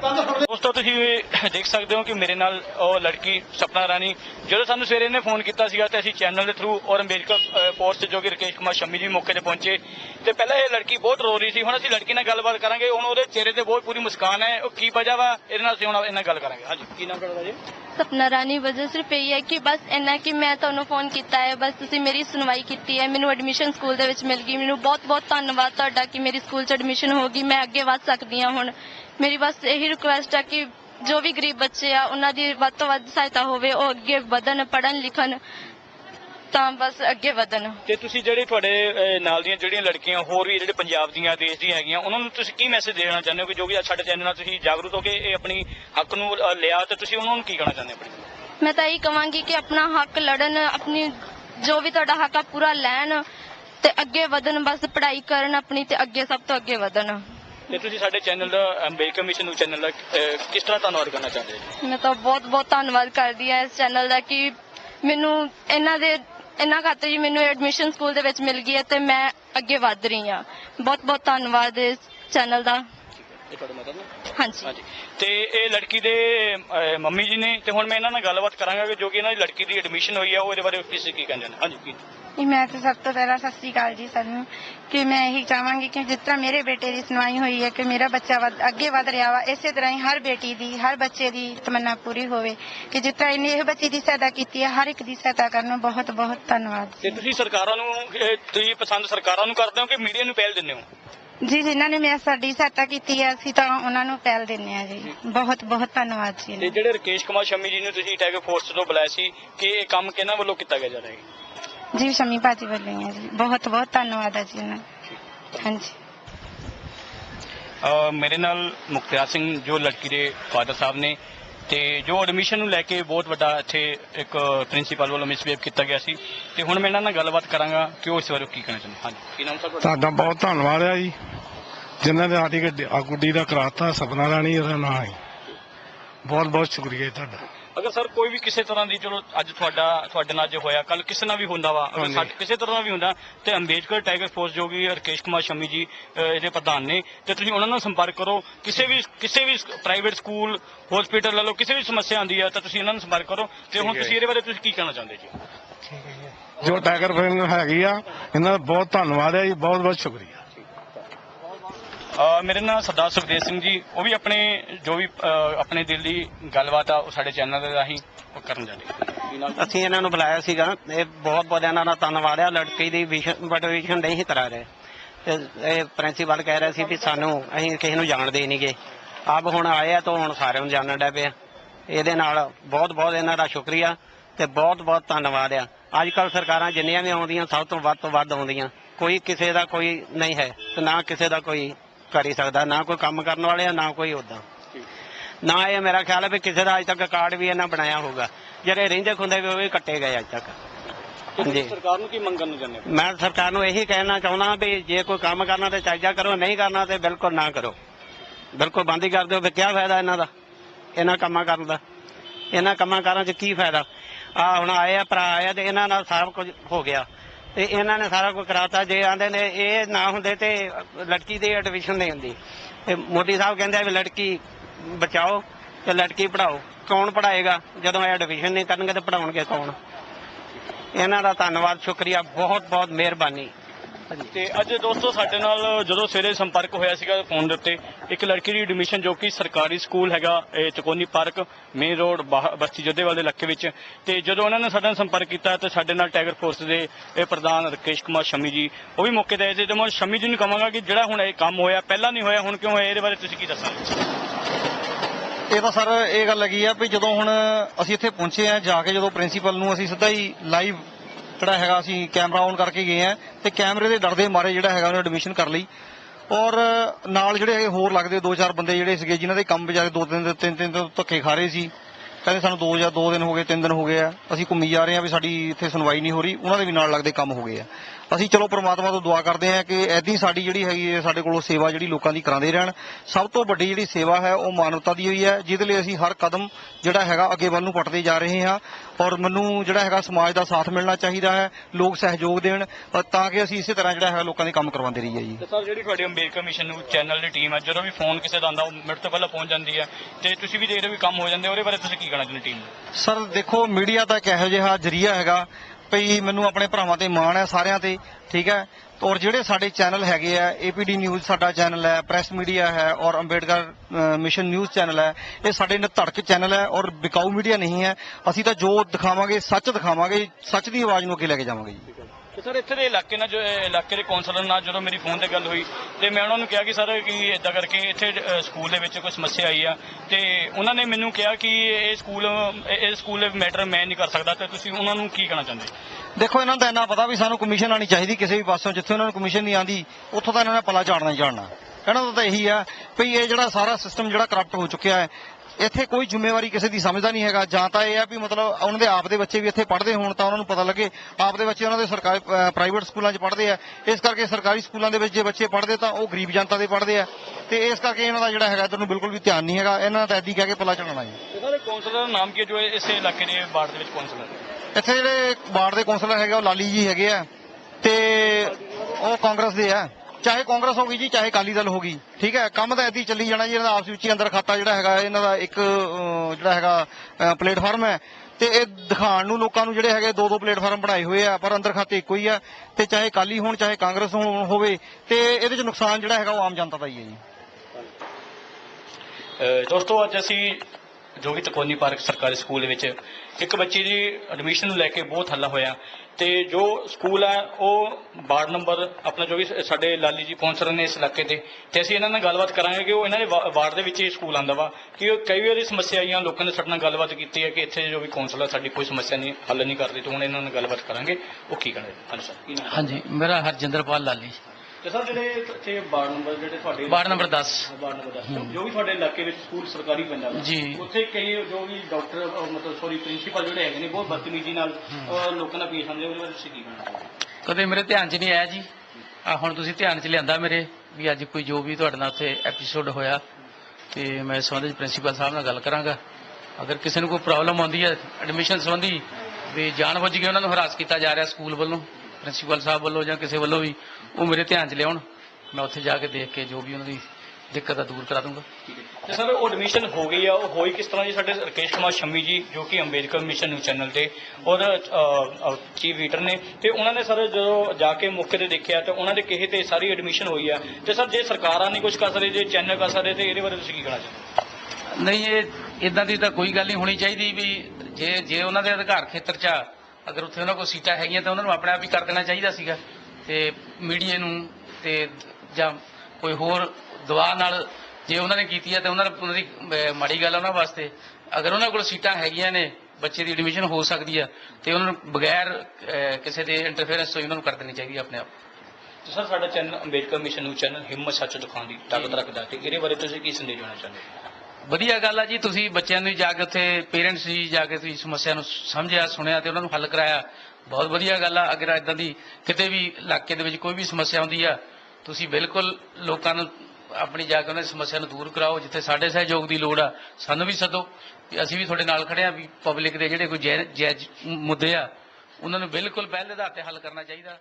ਤਾਂ ਤਾਂ ਸੁਣ ਦੋਸਤੋ ਤੁਸੀਂ ਦੇਖ ਸਕਦੇ ਹੋ ਕਿ ਮੇਰੇ ਨਾਲ ਉਹ ਲੜਕੀ ਸਪਨਾ ਰਾਣੀ ਜਦੋਂ ਸਾਨੂੰ ਸਵੇਰੇ ਇਹਨੇ ਫੋਨ ਕੀਤਾ ਸੀਗਾ ਤੇ ਅਸੀਂ ਚੈਨਲ ਦੇ ਥਰੂ ਔਰ ਅੰਬੇਡਕਰ ਪੋਸਟ ਜੋ ਕਿ ਰਕੇਸ਼ ਕੁਮਾਰ ਸ਼ਮੀ ਜੀ ਮੌਕੇ ਤੇ ਪਹੁੰਚੇ। ਤੇ ਪਹਿਲਾਂ ਇਹ ਲੜਕੀ ਬਹੁਤ ਰੋ ਰਹੀ ਸੀ ਹੁਣ ਅਸੀਂ ਲੜਕੀ ਨਾਲ ਗੱਲਬਾਤ ਕਰਾਂਗੇ ਹੁਣ ਉਹਦੇ ਚਿਹਰੇ ਤੇ ਬਹੁਤ ਪੂਰੀ ਮੁਸਕਾਨ ਹੈ ਉਹ ਕੀ ਵਜ੍ਹਾ ਵਾ ਇਹਦੇ ਨਾਲ ਅਸੀਂ ਹੁਣ ਇਹਨਾਂ ਨਾਲ ਗੱਲ ਕਰਾਂਗੇ। ਹਾਂਜੀ ਕੀ ਨਾਮ ਤੁਹਾਡਾ ਜੀ? ਸਪਨਾ ਰਾਣੀ ਵਜ੍ਹਾ ਸਿਰਫ ਇਹ ਹੈ ਕਿ ਬਸ ਇੰਨਾ ਕਿ ਮੈਂ ਤੁਹਾਨੂੰ ਫੋਨ ਕੀਤਾ ਹੈ ਬਸ ਤੁਸੀਂ ਮੇਰੀ ਸੁਣਵਾਈ ਕੀਤੀ ਹੈ ਮੈਨੂੰ ਐਡਮਿਸ਼ਨ ਸਕੂਲ ਦੇ ਵਿੱਚ ਮਿਲ ਗਈ। ਮੈਨੂੰ ਬਹੁਤ ਬਹੁਤ ਧੰਨਵਾਦ ਤੁਹਾਡਾ ਕਿ ਮੇਰੀ ਸਕੂਲ 'ਚ ਐਡਮਿਸ਼ਨ ਹੋ ਗਈ। ਮੈਂ ਅੱਗੇ ਵੱਧ ਸਕਦੀ ਹਾਂ ਹੁਣ। ਮੇਰੀ ਬਸ ਇਹੀ ਰਿਕੁਐਸਟ ਹੈ ਕਿ ਜੋ ਵੀ ਗਰੀਬ ਬੱਚੇ ਆ ਉਹਨਾਂ ਦੀ ਵੱਧ ਤੋਂ ਵੱਧ ਸਹਾਇਤਾ ਹੋਵੇ ਉਹ ਅੱਗੇ ਵਧਣ ਪੜ੍ਹਨ ਲਿਖਣ ਤਾਂ ਬਸ ਅੱਗੇ ਵਧਣ। ਤੇ ਤੁਸੀਂ ਜਿਹੜੇ ਤੁਹਾਡੇ ਅਹ, ਨਾਲ ਦੀਆਂ ਜਿਹੜੀਆਂ ਲੜਕੀਆਂ ਹੋਰ ਵੀ ਜਿਹੜੇ ਪੰਜਾਬ ਦੀਆਂ ਦੇਸ਼ ਦੀਆਂ ਹੈਗੀਆਂ ਉਹਨਾਂ ਨੂੰ ਤੁਸੀਂ ਕੀ ਮੈਸੇਜ ਦੇਣਾ ਚਾਹੁੰਦੇ ਹੋ ਕਿ ਜੋ ਕਿ ਅੱਜ ਸਾਡੇ ਚੈਨਲ ਨਾਲ ਤੁਸੀਂ ਜਾਗਰੂਕ ਹੋ ਕੇ ਇਹ ਆਪਣੀ ਹੱਕ ਨੂੰ ਅਹ, ਲਿਆ ਤੇ ਤੁਸੀਂ ਉਹਨਾਂ ਨੂੰ ਕੀ ਕਹਿਣਾ ਚਾਹੁੰਦੇ ਹੋ ਆਪਣੀ ਮੈਂ ਤਾਂ ਇਹ ਕਹਾਂਗੀ ਕਿ ਆਪਣਾ ਹੱਕ ਲੜਨ ਆਪਣੀ ਜੋ ਵੀ ਤੁਹਾਡਾ ਹੱਕ ਆ ਪੂਰਾ ਲੈਣ ਤੇ ਅੱਗੇ ਵਧਣ ਬਸ ਪੜ੍ਹਾਈ ਕਰਨ ਆਪਣੀ ਤੇ ਅੱਗੇ ਸਭ ਤੋਂ ਅੱਗੇ ਵਧਣ। ਤੇ ਤੁਸੀਂ ਸਾਡੇ ਚੈਨਲ ਦਾ ਅੰਬੇਡਕਰ ਮਿਸ਼ਨ ਨੂੰ ਚੈਨਲ ਦਾ ਅਹ, ਕਿਸ ਤਰ੍ਹਾਂ ਧੰਨਵਾਦ ਕਰਨਾ ਚਾਹੁੰਦੇ ਹੋ? ਮੈਂ ਤਾਂ ਬਹੁਤ ਬਹੁਤ ਧੰਨਵਾਦ ਕਰਦੀ ਹਾਂ ਇਸ ਚੈਨਲ ਦਾ ਕਿ ਮੈਨੂੰ ਇਹਨਾਂ ਦੇ ਇਹਨਾਂ ਖਾਤਰ ਹੀ ਮੈਨੂੰ ਐਡਮਿਸ਼ਨ ਸਕੂਲ ਦੇ ਵਿੱਚ ਮਿਲ ਗਈ ਹੈ ਤੇ ਮੈਂ ਅੱਗੇ ਵਧ ਰਹੀ ਹਾਂ। ਬਹੁਤ ਬਹੁਤ ਧੰਨਵਾਦ ਇਸ ਚੈਨਲ ਦਾ। ਇਹ ਤੁਹਾਡਾ ਮਤਲਬ ਹਾਂਜੀ। ਹਾਂਜੀ। ਤੇ ਇਹ ਲੜਕੀ ਦੇ ਅਹ, ਮੰਮੀ ਜੀ ਨੇ ਤੇ ਹੁਣ ਮੈਂ ਇਹਨਾਂ ਨਾਲ ਗੱਲਬਾਤ ਕਰਾਂਗਾ ਕਿ ਜੋ ਕਿ ਇਹਨਾਂ ਦੀ ਲੜਕੀ ਦੀ ਐਡਮਿਸ਼ਨ ਹੋਈ ਹੈ ਉਹ ਇਹਦੇ ਬਾਰੇ ਕਿਸੇ ਕੀ ਕਹਿੰਦੇ ਨੇ? ਹਾਂਜੀ ਕੀ? ਜੀ ਮੈਂ ਤਾਂ ਸਭ ਤੋਂ ਪਹਿਲਾਂ ਸਤਿ ਸ੍ਰੀ ਅਕਾਲ ਜੀ ਸਭ ਨੂੰ ਕਿ ਮੈਂ ਇਹੀ ਚਾਹਾਂਗੀ ਕਿ ਜਿਸ ਤਰ੍ਹਾਂ ਮੇਰੇ ਬੇਟੇ ਦੀ ਸੁਣਵਾਈ ਹੋਈ ਹੈ ਕਿ ਮੇਰਾ ਬੱਚਾ ਵੱਧ- ਅੱਗੇ ਵਧ ਰਿਹਾ ਵਾ ਇਸੇ ਤਰ੍ਹਾਂ ਹੀ ਹਰ ਬੇਟੀ ਦੀ ਹਰ ਬੱਚੇ ਦੀ ਤਮੰਨਾ ਪੂਰੀ ਹੋਵੇ ਕਿ ਜਿਸ ਤਰ੍ਹਾਂ ਇਹਨੇ ਇਹ ਬੱਚੀ ਦੀ ਸਹਾਇਤਾ ਕੀਤੀ ਹੈ ਹਰ ਇੱਕ ਦੀ ਸਹਾਇਤਾ ਕਰਨ ਨੂੰ ਬਹੁਤ ਬਹੁਤ ਧੰਨਵਾਦ। ਤੇ ਤੁਸੀਂ ਸਰਕਾਰਾਂ ਨੂੰ ਅਹ, ਤੁਸੀਂ ਪਸੰਦ ਸਰਕਾਰਾਂ ਨੂੰ ਕਰਦੇ ਹੋ ਕਿ ਮੀਡੀਆ ਨੂੰ ਪਹਿਲ ਦਿੰਦੇ ਹੋ? ਜੀ ਜਿਨ੍ਹਾਂ ਨੇ ਮੈਂ ਸਾਡੀ ਸਹਾਇਤਾ ਕੀਤੀ ਹੈ ਅਸੀਂ ਤਾਂ ਉਹਨਾਂ ਨੂੰ ਪਹਿਲ ਦਿੰਦੇ ਹਾਂ ਜੀ। ਬਹੁਤ ਬਹੁਤ ਧੰਨਵਾਦ ਜੀ ਤੇ। ਜਿਹੜੇ ਰਕੇਸ਼ ਕੁਮਾਰ ਸ਼ਮੀ ਜੀ ਨੂੰ ਤੁਸੀਂ ਟੈਗ ਫੋਰਸ ਤੋਂ ਬੁਲਾਇਆ ਸੀ ਕਿ ਇਹ ਕੰਮ ਕਿਹਨਾਂ ਵੱਲੋਂ ਕੀਤਾ ਗਿਆ ਜਾ ਰਿਹਾ ਹੈ? ਜੀ ਸ਼ਮੀ ਭਾਜੀ ਵੱਲੋਂ ਹੀ ਜੀ। ਬਹੁਤ ਬਹੁਤ ਧੰਨਵਾਦ ਹੈ ਜੀ ਇਹਨਾਂ ਦਾ। ਹਾਂਜੀ। ਮੇਰੇ ਨਾਲ ਮੁਖਤਿਆਰ ਸਿੰਘ ਜੋ ਲੜਕੀ ਦੇ ਫਾਦਰ ਸਾਹਿਬ ਨੇ ਤੇ ਜੋ ਐਡਮਿਸ਼ਨ ਨੂੰ ਲੈ ਕੇ ਬਹੁਤ ਵੱਡਾ ਇੱਥੇ ਇੱਕ ਪ੍ਰਿੰਸੀਪਲ ਵੱਲੋਂ ਮਿਸਬੀਹੇਵ ਕੀਤਾ ਗਿਆ ਸੀ। ਤੇ ਹੁਣ ਮੈਂ ਇਹਨਾਂ ਨਾਲ ਗੱਲਬਾਤ ਕਰਾਂਗਾ ਕਿ ਉਹ ਇਸ ਬਾਰੇ ਕੀ ਕਹਿਣਾ ਚਾਹੁੰਦੇ। ਹਾਂਜੀ। ਕੀ ਨਾਮ ਸਰ ਤੁਹਾਡਾ? ਬਹੁਤ ਧੰਨਵਾਦ ਹੈ ਜੀ। ਜਿਨ੍ਹਾਂ ਨੇ ਸਾਡੀ ਗੱਡੀ ਆ ਗੁੱਡੀ ਦਾ ਕਰਾਤਾ, ਸਪਨਾ ਰਾਣੀ ਉਹਦਾ ਨਾਂ ਹੈ। ਬਹੁਤ ਬਹੁਤ ਸ਼ੁਕਰੀਆ ਜੀ ਤੁਹਾਡਾ। ਅਗਰ ਸਰ ਕੋਈ ਵੀ ਕਿਸੇ ਤਰ੍ਹਾਂ ਦੀ ਚਲੋ ਅੱਜ ਤੁਹਾਡਾ ਤੁਹਾਡੇ ਨਾਲ ਜੇ ਹੋਇਆ ਕੱਲ ਕਿਸੇ ਨਾਲ ਵੀ ਹੁੰਦਾ ਵਾ ਅਗਰ। ਸਾਡੇ ਕਿਸੇ ਤਰ੍ਹਾਂ ਵੀ ਹੁੰਦਾ ਤੇ ਅੰਬੇਡਕਰ ਟਾਈਗਰ ਫੋਰਸ ਜੋ ਕਿ ਰਕੇਸ਼ ਕੁਮਾਰ ਸ਼ਮੀ ਜੀ ਇਹਦੇ ਪ੍ਰਧਾਨ ਨੇ ਤੇ ਤੁਸੀਂ ਉਹਨਾਂ ਨਾਲ ਸੰਪਰਕ ਕਰੋ ਕਿਸੇ ਵੀ ਕਿਸੇ ਵੀ ਪ੍ਰਾਈਵੇਟ ਸਕੂਲ ਹਸਪੀਟਲ ਲੈ ਲਓ ਕਿਸੇ ਵੀ ਸਮੱਸਿਆ ਆਉਂਦੀ ਹੈ ਤਾਂ ਤੁਸੀਂ ਇਹਨਾਂ ਨਾਲ ਸੰਪਰਕ ਕਰੋ ਤੇ ਹੁਣ। ਤੁਸੀਂ ਇਹਦੇ ਬਾਰੇ ਤੁਸੀਂ ਕੀ ਕਹਿਣਾ ਚਾਹੁੰਦੇ ਜੀ ਜੋ ਟਾਈਗਰ ਫਿਲਮ ਹੈਗੀ ਆ ਇਹਨਾਂ ਦਾ ਬਹੁਤ ਧੰਨਵਾਦ ਹੈ ਜੀ ਬਹੁਤ ਬਹੁਤ ਸ਼ੁਕਰੀਆ ਮੇਰੇ ਨਾਲ ਸਰਦਾਰ ਸੁਖਦੇਵ ਸਿੰਘ ਜੀ, ਉਹ ਵੀ ਆਪਣੇ, ਜੋ ਵੀ ਆਪਣੇ ਦਿਲ ਦੀ ਗੱਲਬਾਤ ਆ, ਉਹ ਸਾਡੇ ਚੈਨਲ ਦੇ ਰਾਹੀਂ ਉਹ ਕਰਨ ਜਾਂਦੇ ਕੀ ਅਸੀਂ ਇਹਨਾਂ ਨੂੰ ਬੁਲਾਇਆ ਸੀਗਾ। ਇਹ ਬਹੁਤ ਬਹੁਤ ਇਹਨਾਂ ਦਾ ਧੰਨਵਾਦ ਆ। ਲੜਕੀ ਦੀ ਐਡਮਿਸ਼ਨ ਨਹੀਂ ਕਰਾ ਰਹੇ। ਤੇ ਇਹ ਪ੍ਰਿੰਸੀਪਲ ਕਹਿ ਰਿਹਾ ਸੀ ਵੀ ਸਾਨੂੰ, ਅਸੀਂ ਕਿਸੇ ਨੂੰ ਜਾਣਦੇ ਹੀ ਨਹੀਂਗੇ ਆਪ ਹੁਣ ਆਏ ਆ ਤਾਂ ਹੁਣ ਸਾਰਿਆਂ ਨੂੰ ਜਾਣਨ ਡੈ ਪਿਆ ਇਹਦੇ ਨਾਲ ਬਹੁਤ ਬਹੁਤ ਇਹਨਾਂ ਦਾ ਸ਼ੁਕਰੀਆ ਤੇ ਬਹੁਤ ਬਹੁਤ ਧੰਨਵਾਦ ਆ। ਅੱਜ ਕੱਲ ਸਰਕਾਰਾਂ ਜਿੰਨੀਆਂ ਵੀ ਆਉਂਦੀਆਂ, ਸਭ ਤੋਂ ਵੱਧ ਤੋਂ ਵੱਧ ਆਉਂਦੀਆਂ। ਕੋਈ ਕਿਸੇ ਦਾ ਕੋਈ ਨਹੀਂ ਹੈ ਤੇ ਨਾ ਕਿਸੇ ਦਾ ਕੋਈ ਕਰ ਹੀ ਸਕਦਾ ਨਾ ਕੋਈ ਕੰਮ ਕਰਨ ਵਾਲੇ ਆ ਨਾ ਕੋਈ ਉਦਾਂ ਨਾ ਇਹ ਮੇਰਾ ਖਿਆਲ ਹੈ ਵੀ ਕਿਸੇ ਦਾ ਅੱਜ ਤੱਕ ਕਾਰਡ ਵੀ ਇਹਨਾਂ ਬਣਾਇਆ ਹੋਊਗਾ। ਜਿਹੜੇ ਰਹਿੰਦੇ ਖੁੰਦੇ ਵੀ ਉਹ ਵੀ ਕੱਟੇ ਗਏ ਅੱਜ ਤੱਕ। ਹਾਂਜੀ ਸਰਕਾਰ ਨੂੰ ਕੀ ਮੈਂ ਸਰਕਾਰ ਨੂੰ ਇਹੀ ਕਹਿਣਾ ਚਾਹੁੰਦਾ ਵੀ ਜੇ ਕੋਈ ਕੰਮ ਕਰਨਾ ਤੇ ਚਾਹੀਦਾ ਕਰੋ ਨਹੀਂ ਕਰਨਾ ਤੇ ਬਿਲਕੁਲ ਨਾ ਕਰੋ। ਬਿਲਕੁਲ ਬੰਦ ਹੀ ਕਰ ਦਿਓ ਵੀ ਕੀ ਫਾਇਦਾ ਇਹਨਾਂ ਦਾ ਇਹਨਾਂ ਕੰਮਾਂ ਕਰਨ ਦਾ। ਇਹਨਾਂ ਕੰਮਾਂ ਕਾਰਾਂ 'ਚ ਕੀ ਫਾਇਦਾ? ਆ ਹੁਣ ਆਏ ਆ ਭਰਾ ਆਏ ਆ ਤੇ ਇਹਨਾਂ ਨਾਲ ਸਾਰਾ ਕੁਝ ਹੋ ਗਿਆ। ਤੇ ਇਹਨਾਂ ਨੇ ਸਾਰਾ ਕੁਝ ਕਰਾਤਾ। ਜੇ ਆਂਦੇ ਨੇ ਇਹ ਨਾ ਹੁੰਦੇ ਤੇ ਲੜਕੀ ਦੀ ਐਡਮਿਸ਼ਨ ਨਹੀਂ ਹੁੰਦੀ। ਤੇ ਮੋਦੀ ਸਾਹਿਬ ਕਹਿੰਦੇ ਆ ਵੀ ਲੜਕੀ ਬਚਾਓ ਤੇ ਲੜਕੀ ਪੜਾਓ ਕੌਣ ਪੜਾਏਗਾ ਜਦੋਂ ਇਹ ਐਡਮਿਸ਼ਨ ਨਹੀਂ ਕਰਨਗੇ ਤੇ ਪੜਾਉਣਗੇ ਕੌਣ? ਇਹਨਾਂ ਦਾ ਧੰਨਵਾਦ, ਸ਼ੁਕਰੀਆ ਬਹੁਤ ਬਹੁਤ ਮਿਹਰਬਾਨੀ। ਤੇ ਅੱਜ ਦੋਸਤੋ ਸਾਡੇ ਨਾਲ ਜਦੋਂ ਸਵੇਰੇ ਸੰਪਰਕ ਹੋਇਆ ਸੀਗਾ ਫੋਨ ਦੇ ਉੱਤੇ ਇੱਕ ਲੜਕੀ ਦੀ ਐਡਮਿਸ਼ਨ ਜੋ ਕਿ ਸਰਕਾਰੀ ਸਕੂਲ ਹੈਗਾ ਇਹ ਚਕੋਨੀ ਪਾਰਕ ਮੇਨ ਰੋਡ ਬਾਹ- ਬਸਤੀ ਜੋਧੇ ਵਾਲੇ ਇਲਾਕੇ ਵਿੱਚ। ਤੇ ਜਦੋਂ ਉਹਨਾਂ ਨੇ ਸਾਡੇ ਨਾਲ ਸੰਪਰਕ ਕੀਤਾ ਤੇ ਸਾਡੇ ਨਾਲ ਟਾਈਗਰ ਫੋਰਸ ਦੇ ਇਹ ਪ੍ਰਧਾਨ ਰਕੇਸ਼ ਕੁਮਾਰ ਸ਼ਮੀ ਜੀ ਉਹ ਵੀ ਮੌਕੇ ਤੇ ਆਏ ਸੀ। ਤੇ ਮੈਂ ਸ਼ਮੀ ਜੀ ਨੂੰ ਕਹਾਂਗਾ ਕਿ ਜਿਹੜਾ ਹੁਣ ਇਹ ਕੰਮ ਹੋਇਆ ਪਹਿਲਾਂ ਨਹੀਂ ਹੋਇਆ ਹੁਣ ਕਿਉਂ ਹੋਇਆ ਇਹਦੇ ਬਾਰੇ ਤੁਸੀਂ ਕੀ ਦੱਸੋਗੇ? ਇਹ ਤਾਂ ਸਰ ਇਹ ਗੱਲ ਹੈਗੀ ਆ ਵੀ ਜਦੋਂ ਹੁਣ ਅਸੀਂ ਇੱਥੇ ਪਹੁੰਚੇ ਆ ਜਾ ਕੇ ਜਦੋਂ ਪ੍ਰਿੰਸੀਪਲ ਨੂੰ ਅਸੀਂ ਸਿੱਧਾ ਹੀ ਲਾਈਵ ਜਿਹੜਾ ਹੈਗਾ ਅਸੀਂ ਕੈਮਰਾ ਔਨ ਕਰਕੇ ਗਏ ਆ ਤੇ ਕੈਮਰੇ ਦੇ ਡਰ ਦੇ ਮਾਰੇ ਜਿਹੜਾ ਹੈਗਾ ਉਹਨੇ ਐਡਮਿਸ਼ਨ ਕਰ ਲਈ। ਔਰ ਨਾਲ ਜਿਹੜੇ ਹੈਗੇ ਹੋਰ ਲੱਗਦੇ ਦੋ ਚਾਰ ਬੰਦੇ ਜਿਹੜੇ ਸੀਗੇ, ਜਿਨ੍ਹਾਂ ਦੇ ਕੰਮ ਵਿਚਾਰੇ ਦੋ ਦਿਨ ਦੇ ਤਿੰਨ ਤਿੰਨ ਦਿਨ ਤੋਂ ਧੱਕੇ ਖਾ ਰਹੇ ਸੀ। ਕਹਿੰਦੇ ਸਾਨੂੰ ਦੋ ਜਾਂ ਦੋ ਦਿਨ ਹੋ ਗਏ, ਤਿੰਨ ਦਿਨ ਹੋ ਗਏ ਆ। ਅਸੀਂ ਘੁੰਮੀ ਜਾ ਰਹੇ ਆ ਵੀ ਸਾਡੀ ਇੱਥੇ ਸੁਣਵਾਈ ਨਹੀਂ ਹੋ ਰਹੀ, ਉਹਨਾਂ ਦੇ ਵੀ ਨਾਲ ਲੱਗਦੇ ਕੰਮ ਹੋ ਗਏ ਆ। ਅਸੀਂ ਚਲੋ ਪ੍ਰਮਾਤਮਾ ਤੋਂ ਦੁਆ ਕਰਦੇ ਆ ਕਿ ਐਦੀ ਸਾਡੀ ਜਿਹੜੀ ਹੈਗੀ ਹੈ ਸਾਡੇ ਕੋਲੋਂ ਸੇਵਾ ਜਿਹੜੀ ਲੋਕਾਂ ਦੀ ਕਰਾਉਂਦੇ ਰਹਿਣ। ਸਭ ਤੋਂ ਵੱਡੀ ਜਿਹੜੀ ਸੇਵਾ ਹੈ ਉਹ ਮਾਨਵਤਾ ਦੀ ਹੋਈ ਹੈ ਜਿਹਦੇ ਲਈ ਅਸੀਂ ਹਰ ਕਦਮ ਜਿਹੜਾ ਹੈਗਾ ਅੱਗੇ ਵੱਲ ਨੂੰ ਪੱਟਦੇ ਜਾ ਰਹੇ ਹਾਂ ਔਰ ਮੈਨੂੰ ਜਿਹੜਾ ਹੈਗਾ ਸਮਾਜ ਦਾ ਸਾਥ ਮਿਲਣਾ ਚਾਹੀਦਾ ਹੈ ਲੋਕ ਸਹਿਯੋਗ ਦੇਣ ਤਾਂ ਕਿ ਅਸੀਂ ਇਸੇ ਤਰ੍ਹਾਂ ਜਿਹੜਾ ਹੈਗਾ ਲੋਕਾਂ ਦੇ ਕੰਮ ਕਰਵਾਉਂਦੇ ਰਹੀਏ ਜੀ। ਸਰ ਜਿਹੜੀ ਤੁਹਾਡੀ ਅੰਬੇਡਕਰ ਮਿਸ਼ਨ ਨੂੰ ਚੈਨਲ ਦੀ ਟੀਮ ਹੈ ਜਦੋਂ ਵੀ ਫੋਨ ਕਿਸੇ ਦਾ ਆਉਂਦਾ ਉਹ ਮਿੰਟ ਤੋਂ ਪਹਿਲਾਂ ਪਹੁੰਚ ਜਾਂਦੀ ਹੈ। ਤੇ ਤੁਸੀਂ ਵੀ ਦੇਖ ਰਹੇ ਹੋ ਵੀ ਕੰਮ ਹੋ ਜਾਂਦੇ ਉਹਦੇ ਬਾਰੇ ਤੁਸੀਂ ਕੀ ਕਹਿਣਾ ਚਾਹੁੰਦੇ ਟੀਮ ਸਰ ਦੇਖੋ ਮੀਡੀਆ ਤਾਂ ਇੱਕ ਇਹੋ ਜਿਹਾ ਜਰੀਆ ਹੈਗਾ ਭਈ ਮੈਨੂੰ ਆਪਣੇ ਭਰਾਵਾਂ ਤੇ ਮਾਣ ਹੈ, ਸਾਰਿਆਂ ਤੇ, ਠੀਕ ਹੈ? ਔਰ ਜਿਹੜੇ ਸਾਡੇ ਚੈਨਲ ਹੈਗੇ ਆ ਏਪੀਡੀ ਨਿਊਜ਼ ਸਾਡਾ ਚੈਨਲ ਹੈ ਪ੍ਰੈਸ ਮੀਡੀਆ ਹੈ, ਔਰ ਅੰਬੇਡਕਰ ਮਿਸ਼ਨ ਨਿਊਜ਼ ਚੈਨਲ ਹੈ, ਇਹ ਸਾਡੇ ਨਿਧੜਕ ਚੈਨਲ ਹੈ, ਔਰ ਵਿਕਾਊ ਮੀਡੀਆ ਨਹੀਂ ਹੈ। ਅਸੀਂ ਤਾਂ ਜੋ ਦਿਖਾਵਾਂਗੇ, ਸੱਚ ਦਿਖਾਵਾਂਗੇ, ਸੱਚ ਦੀ ਆਵਾਜ਼ ਨੂੰ ਅੱਗੇ ਲੈ ਕੇ ਜਾਵਾਂਗੇ ਜੀ। ਤੇ ਸਰ ਇੱਥੇ ਦੇ ਇਲਾਕੇ ਨਾਲ ਜੋ ਇਲਾਕੇ ਦੇ ਕੌਂਸਲਰ ਨਾਲ ਜਦੋਂ ਮੇਰੀ ਫੋਨ ਤੇ ਗੱਲ ਹੋਈ ਤੇ ਮੈਂ ਉਹਨਾਂ ਨੂੰ ਕਿਹਾ ਕਿ ਸਰ ਕਿ ਇਦਾਂ ਕਰਕੇ ਇੱਥੇ ਅ, ਸਕੂਲ ਦੇ ਵਿੱਚ ਕੋਈ ਸਮੱਸਿਆ ਆਈ ਆ। ਤੇ ਉਹਨਾਂ ਨੇ ਮੈਨੂੰ ਕਿਹਾ ਕਿ ਇਹ ਸਕੂਲ ਇਹ ਸਕੂਲ ਮੈਟਰ ਮੈਂ ਨਹੀਂ ਕਰ ਸਕਦਾ ਤੇ ਤੁਸੀਂ ਉਹਨਾਂ ਨੂੰ ਕੀ ਕਹਿਣਾ ਚਾਹੁੰਦੇ? ਦੇਖੋ ਇਹਨਾਂ ਨੂੰ ਤਾਂ ਇੰਨਾ ਪਤਾ ਵੀ ਸਾਨੂੰ ਕਮਿਸ਼ਨ ਆਣੀ ਚਾਹੀਦੀ ਕਿਸੇ ਵੀ ਪਾਸੋਂ ਜਿੱਥੇ ਉਹਨਾਂ ਨੂੰ ਕਮਿਸ਼ਨ ਨਹੀਂ ਆਂਦੀ ਉੱਥੋਂ ਤਾਂ ਇਹਨਾਂ ਨੇ ਪਲਾ ਝਾੜਨਾ ਹੀ ਝਾੜਨਾ। ਇਹਨਾਂ ਦਾ ਤਾਂ ਇਹੀ ਆ ਵੀ ਇਹ ਜਿਹੜਾ ਸਾਰਾ ਸਿਸਟਮ ਜਿਹੜਾ ਕਰਪਟ ਹੋ ਚੁੱਕਿਆ ਹੈ ਇੱਥੇ ਕੋਈ ਜ਼ਿੰਮੇਵਾਰੀ ਕਿਸੇ ਦੀ ਸਮਝਦਾ ਨਹੀਂ ਹੈਗਾ। ਜਾਂ ਤਾਂ ਇਹ ਆ ਵੀ ਮਤਲਬ ਉਹਨਾਂ ਦੇ ਆਪ ਦੇ ਬੱਚੇ ਵੀ ਇੱਥੇ ਪੜ੍ਹਦੇ ਹੋਣ ਤਾਂ ਉਹਨਾਂ ਨੂੰ ਪਤਾ ਲੱਗੇ। ਆਪ ਦੇ ਬੱਚੇ ਉਹਨਾਂ ਦੇ ਸਰਕਾਰੀ ਪ੍ਰਾਈਵੇਟ ਸਕੂਲਾਂ 'ਚ ਪੜ੍ਹਦੇ ਆ। ਇਸ ਕਰਕੇ ਸਰਕਾਰੀ ਸਕੂਲਾਂ ਦੇ ਵਿੱਚ ਜੇ ਬੱਚੇ ਪੜ੍ਹਦੇ ਤਾਂ ਉਹ ਗਰੀਬ ਜਨਤਾ ਦੇ ਪੜ੍ਹਦੇ ਆ। ਤੇ ਇਸ ਕਰਕੇ ਇਹਨਾਂ ਦਾ ਜਿਹੜਾ ਹੈਗਾ ਇੱਧਰ ਨੂੰ ਬਿਲਕੁਲ ਵੀ ਧਿਆਨ ਨਹੀਂ ਹੈਗਾ। ਇਹਨਾਂ ਦਾ ਐਦੀ ਕਹਿ ਕੇ ਪੱਲਾ ਝਾੜਨਾ ਜੀ। ਤੇ ਸਰ ਕੌਂਸਲਰ ਦਾ ਨਾਮ ਕੀ ਹੈ ਜੋ ਇਸ ਇਲਾਕੇ ਦੇ ਵਾਰਡ ਦੇ ਵਿੱਚ ਕੌਂਸਲਰ ਇੱਥੇ ਜਿਹੜੇ ਵਾਰਡ ਦੇ ਕੌਂਸਲਰ ਹੈਗੇ ਉਹ ਲਾਲੀ ਜੀ ਹੈਗੇ ਆ। ਤੇ ਉਹ ਕਾਂਗਰਸ ਦੇ ਆ। ਚਾਹੇ ਕਾਂਗਰਸ ਹੋਗੀ ਜੀ, ਚਾਹੇ ਅਕਾਲੀ ਦਲ ਹੋਗੀ, ਠੀਕ ਹੈ, ਕੰਮ ਤਾਂ ਐਦੀ ਚੱਲੀ ਜਾਣਾ ਜੀ, ਇਹਨਾਂ ਦਾ ਆਪਸ ਵਿੱਚ ਹੀ ਅੰਦਰ ਖਾਤਾ ਜਿਹੜਾ ਹੈਗਾ, ਇਹਨਾਂ ਦਾ ਇੱਕ ਜਿਹੜਾ ਹੈਗਾ ਪਲੇਟਫਾਰਮ ਹੈ। ਤੇ ਇਹ ਦਿਖਾਉਣ ਨੂੰ ਲੋਕਾਂ ਨੂੰ ਜਿਹੜੇ ਹੈਗੇ ਦੋ ਦੋ ਪਲੇਟਫਾਰਮ ਬਣਾਏ ਹੋਏ ਆ, ਪਰ ਅੰਦਰ ਖਾਤੇ ਇੱਕੋ ਹੀ ਆ। ਤੇ ਚਾਹੇ ਅਕਾਲੀ ਹੋਣ, ਚਾਹੇ ਕਾਂਗਰਸ ਹੋਵੇ, ਤੇ ਇਹਦੇ ਚ ਨੁਕਸਾਨ ਜਿਹੜਾ ਹੈਗਾ ਉਹ ਆਮ ਜਨਤਾ ਦਾ ਹੀ ਹੈ ਜੀ। ਦੋਸਤੋ, ਅੱਜ ਅਸੀਂ ਜੋ ਕਿ ਤਕੋਨੀ ਪਾਰਕ ਸਰਕਾਰੀ ਸਕੂਲ ਵਿੱਚ ਇੱਕ ਬੱਚੀ ਦੀ ਐਡਮਿਸ਼ਨ ਨੂੰ ਲੈ ਕੇ ਬਹੁਤ ਹੱਲਾ ਹੋਇਆ ਤੇ ਜੋ ਸਕੂਲ ਹੈ ਉਹ ਵਾਰਡ ਨੰਬਰ ਆਪਣਾ ਜੋ ਵੀ ਸਾਡੇ ਲਾਲੀ ਜੀ ਕੌਂਸਲਰ ਨੇ ਇਸ ਇਲਾਕੇ ਦੇ ਤੇ ਅਸੀਂ ਇਹਨਾਂ ਨਾਲ ਗੱਲਬਾਤ ਕਰਾਂਗੇ ਕਿ ਉਹ ਇਹਨਾਂ ਦੇ ਵਾ- ਵਾਰਡ ਦੇ ਵਿੱਚ ਹੀ ਸਕੂਲ ਆਂਦਾ ਵਾ ਕਿ ਉਹ ਕਈ ਵਾਰੀ ਸਮੱਸਿਆ ਆਈਆਂ, ਲੋਕਾਂ ਨੇ ਸਾਡੇ ਨਾਲ ਗੱਲਬਾਤ ਕੀਤੀ ਹੈ ਕਿ ਇੱਥੇ ਜੋ ਵੀ ਕੌਂਸਲਰ ਸਾਡੀ ਕੋਈ ਸਮੱਸਿਆ ਨਹੀਂ, ਹੱਲ ਨਹੀਂ ਕਰਦੇ, ਤੇ ਹੁਣ ਇਹਨਾਂ ਨਾਲ ਗੱਲਬਾਤ ਕਰਾਂਗੇ। ਉਹ ਕੀ ਕਹਿੰਦੇ ਹਾਂਜੀ, ਸਰ। ਹਾਂਜੀ, ਮੇਰਾ ਹਰਜਿੰਦਰਪਾਲ ਲਾਲੀ। ਤੇ ਸਰ ਜਿਹੜੇ ਇੱਥੇ ਵਾਰਡ ਨੰਬਰ ਜਿਹੜੇ ਤੁਹਾਡੇ ਵਾਰਡ ਨੰਬਰ 10 ਵਾਰਡ ਨੰਬਰ 10 ਜੋ ਵੀ ਤੁਹਾਡੇ ਇਲਾਕੇ ਵਿੱਚ ਸਕੂਲ ਸਰਕਾਰੀ ਪੈਂਦਾ ਵਾ ਜੀ। ਉੱਥੇ ਕਈ ਜੋ ਵੀ ਡਾਕਟਰ ਅਹ ਮਤਲਬ ਸੌਰੀ ਪ੍ਰਿੰਸੀਪਲ ਜਿਹੜੇ ਹੈਗੇ ਨੇ ਬਹੁਤ ਬਦਤਮੀਜ਼ੀ ਨਾਲ ਅਹ ਲੋਕਾਂ ਨਾਲ ਪੇਸ਼ ਆਉਂਦੇ ਉਹਦੇ ਬਾਰੇ ਤੁਸੀਂ ਕੀ ਕਹਿਣਾ ਚਾਹੋਗੇ? ਕਦੇ ਮੇਰੇ ਧਿਆਨ 'ਚ ਨਹੀਂ ਆਇਆ ਜੀ। ਆ ਹੁਣ ਤੁਸੀਂ ਧਿਆਨ 'ਚ ਲਿਆਂਦਾ ਮੇਰੇ ਵੀ ਅੱਜ ਕੋਈ ਜੋ ਵੀ ਤੁਹਾਡੇ ਨਾਲ ਉੱਥੇ ਐਪੀਸੋਡ ਹੋਇਆ। ਤੇ ਮੈਂ ਇਸ ਸੰਬੰਧ ਪ੍ਰਿੰਸੀਪਲ ਸਾਹਿਬ ਨਾਲ ਗੱਲ ਕਰਾਂਗਾ। ਅਗਰ ਕਿਸੇ ਨੂੰ ਕੋਈ ਪ੍ਰੋਬਲਮ ਆਉਂਦੀ ਹੈ ਐਡਮਿਸ਼ਨ ਸੰਬੰਧੀ ਵੀ ਜਾਣਬੁੱਝ ਕੇ ਉਹਨਾਂ ਨੂੰ ਹਰਾਸ ਕੀਤਾ ਜਾ ਰਿਹਾ ਸਕੂਲ ਵੱਲੋਂ। ਪ੍ਰਿੰਸੀਪਲ ਸਾਹਿਬ ਵੱਲੋਂ ਜਾਂ ਕਿਸੇ ਵੱਲੋਂ ਵੀ ਉਹ ਮੇਰੇ ਧਿਆਨ 'ਚ ਲਿਆਉਣ। ਮੈਂ ਉੱਥੇ ਜਾ ਕੇ ਦੇਖ ਕੇ ਜੋ ਵੀ ਉਹਨਾਂ ਦੀ ਦਿੱਕਤ ਆ ਦੂਰ ਕਰਾ ਦੂੰਗਾ। ਤੇ ਸਰ ਉਹ ਐਡਮਿਸ਼ਨ ਹੋ ਗਈ ਆ ਉਹ ਹੋਈ ਕਿਸ ਤਰ੍ਹਾਂ ਜੀ ਸਾਡੇ ਰਕੇਸ਼ ਕੁਮਾਰ ਸ਼ੰਮੀ ਜੀ ਜੋ ਕਿ ਅੰਬੇਦਕਰ ਮਿਸ਼ਨ ਨਿਊਜ਼ ਚੈਨਲ ਤੇ ਔਰ ਚੀਫ ਰੀਡਰ ਨੇ। ਤੇ ਉਹਨਾਂ ਨੇ ਸਰ ਜਦੋਂ ਜਾ ਕੇ ਮੌਕੇ ਤੇ ਦੇਖਿਆ ਤੇ ਉਹਨਾਂ ਦੇ ਕਹੇ ਤੇ ਸਾਰੀ ਐਡਮਿਸ਼ਨ ਹੋਈ ਆ। ਤੇ ਸਰ ਜੇ ਸਰਕਾਰਾਂ ਨਹੀਂ ਕੁਝ ਕਰ ਸਕਦੇ ਜੇ ਚੈਨਲ ਕਰ ਸਕਦੇ ਤੇ ਇਹਦੇ ਬਾਰੇ ਤੁਸੀਂ ਕੀ ਕਹਿਣਾ ਚਾਹੋਗੇ? ਨਹੀਂ ਇਹ ਇਦਾਂ ਦੀ ਤਾਂ ਕੋਈ ਗੱਲ ਨਹੀਂ ਹੋਣੀ ਚਾਹੀਦੀ ਵੀ ਜੇ ਜੇ ਉਹਨਾਂ ਦੇ ਅਧਿਕਾਰ ਖੇਤਰ 'ਚ ਆ, ਅਗਰ ਉੱਥੇ ਉਹਨਾਂ ਕੋਲ ਸੀਟਾਂ ਹੈਗੀਆਂ ਤਾਂ ਉਹਨਾਂ ਨੂੰ ਆਪਣੇ ਆਪ ਹੀ ਕਰ ਦੇਣਾ ਚਾਹੀਦਾ ਸੀਗਾ ਤੇ ਮੀਡੀਆ ਨੂੰ ਤੇ ਜਾਂ ਕੋਈ ਹੋਰ ਦਵਾ ਨਾਲ ਜੇ ਉਹਨਾਂ ਨੇ ਕੀਤੀ ਹੈ ਤਾਂ ਉਹਨਾਂ ਦੀ ਮਾੜੀ ਗੱਲ ਉਹਨਾਂ ਵਾਸਤੇ। ਅਗਰ ਉਹਨਾਂ ਕੋਲ ਸੀਟਾਂ ਹੈਗੀਆਂ ਨੇ ਬੱਚੇ ਦੀ ਐਡਮਿਸ਼ਨ ਹੋ ਸਕਦੀ ਆ ਤੇ ਉਹਨਾਂ ਨੂੰ ਬਗੈਰ ਕਿਸੇ ਦੇ ਇੰਟਰਫੇਰੈਂਸ ਤੋਂ ਉਹਨਾਂ ਨੂੰ ਕਰ ਦੇਣੀ ਚਾਹੀਦੀ ਆਪਣੇ ਆਪ। ਤੇ ਸਰ ਸਾਡਾ channel Ambedkar mission news channel ਹਿੰਮਤ ਸੱਚ ਦਿਖਾਉਣ ਦੀ ਤਾਕਤ ਰੱਖਦਾ ਤੇ ਇਹਦੇ ਬਾਰੇ ਤੁਸੀਂ ਕੀ ਸੰਦੇਸ਼ ਦੇਣਾ ਚਾਹੁੰਦੇ ਹੋ? ਵਧੀਆ ਗੱਲ ਆ ਜੀ, ਤੁਸੀਂ ਬੱਚਿਆਂ ਨੂੰ ਜਾ ਕੇ ਉੱਥੇ ਪੇਰੈਂਟਸ ਜੀ ਜਾ ਕੇ ਤੁਸੀਂ ਸਮੱਸਿਆ ਨੂੰ ਸਮਝਿਆ, ਸੁਣਿਆ ਤੇ ਉਹਨਾਂ ਨੂੰ ਹੱਲ ਕਰਾਇਆ, ਬਹੁਤ ਵਧੀਆ ਗੱਲ ਆ। ਅਗਰ ਇਦਾਂ ਦੀ ਕਿਤੇ ਵੀ ਇਲਾਕੇ ਦੇ ਵਿੱਚ ਕੋਈ ਵੀ ਸਮੱਸਿਆ ਆਉਂਦੀ ਆ, ਤੁਸੀਂ ਬਿਲਕੁਲ ਲੋਕਾਂ ਨੂੰ ਆਪਣੀ ਜਾ ਕੇ ਉਹਨਾਂ ਦੀ ਸਮੱਸਿਆ ਨੂੰ ਦੂਰ ਕਰਾਓ, ਜਿੱਥੇ ਸਾਡੇ ਸਹਿਯੋਗ ਦੀ ਲੋੜ ਆ, ਸਾਨੂੰ ਵੀ ਸੱਦੋ ਵੀ ਅਸੀਂ ਵੀ ਤੁਹਾਡੇ ਨਾਲ ਖੜੇ ਆ ਵੀ ਪਬਲਿਕ ਦੇ ਜਿਹੜੇ ਕੋਈ ਜੈ ਜਾਇਜ਼ ਮੁੱਦੇ ਆ, ਉਹਨਾਂ ਨੂੰ ਬਿਲਕੁਲ ਪਹਿਲ ਦੇ ਆਧਾਰ ਤੇ ਹੱਲ ਕਰਨਾ ਚਾਹੀਦਾ।